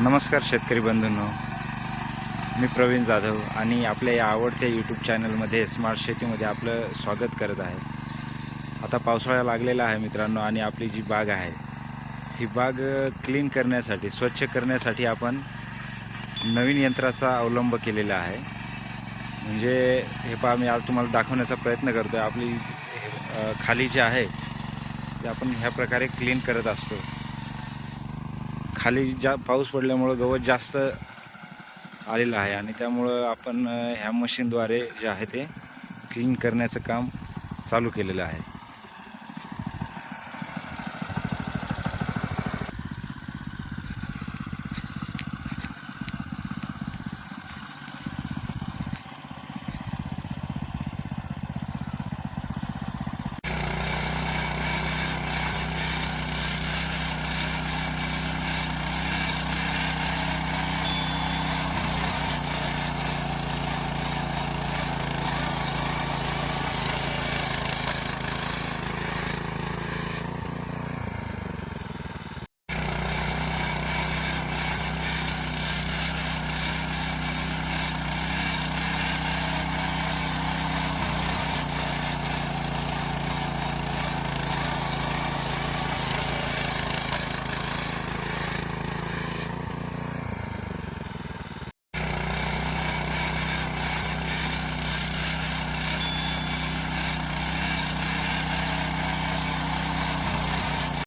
नमस्कार शेतकरी बंधूंनो. मी प्रवीण जाधव आणि आपल्या या आवडत्या यूट्यूब चॅनलमध्ये स्मार्ट शेतीमध्ये आपलं स्वागत करत आहे. आता पावसाळा लागलेला आहे मित्रांनो आणि आपली जी बाग आहे ही बाग क्लीन करण्यासाठी स्वच्छ करण्यासाठी आपण नवीन यंत्राचा अवलंब केलेला आहे. म्हणजे हे पहा मी आज तुम्हाला दाखवण्याचा प्रयत्न करतो आहे आपली खाली जे आहे ते आपण ह्या प्रकारे क्लीन करत असतो. खाली जा पाऊस पडल्यामुळं गवत जास्त आलेलं आहे आणि त्यामुळं आपण ह्या मशीनद्वारे जे आहे ते क्लीन करण्याचं काम चालू केलेलं आहे.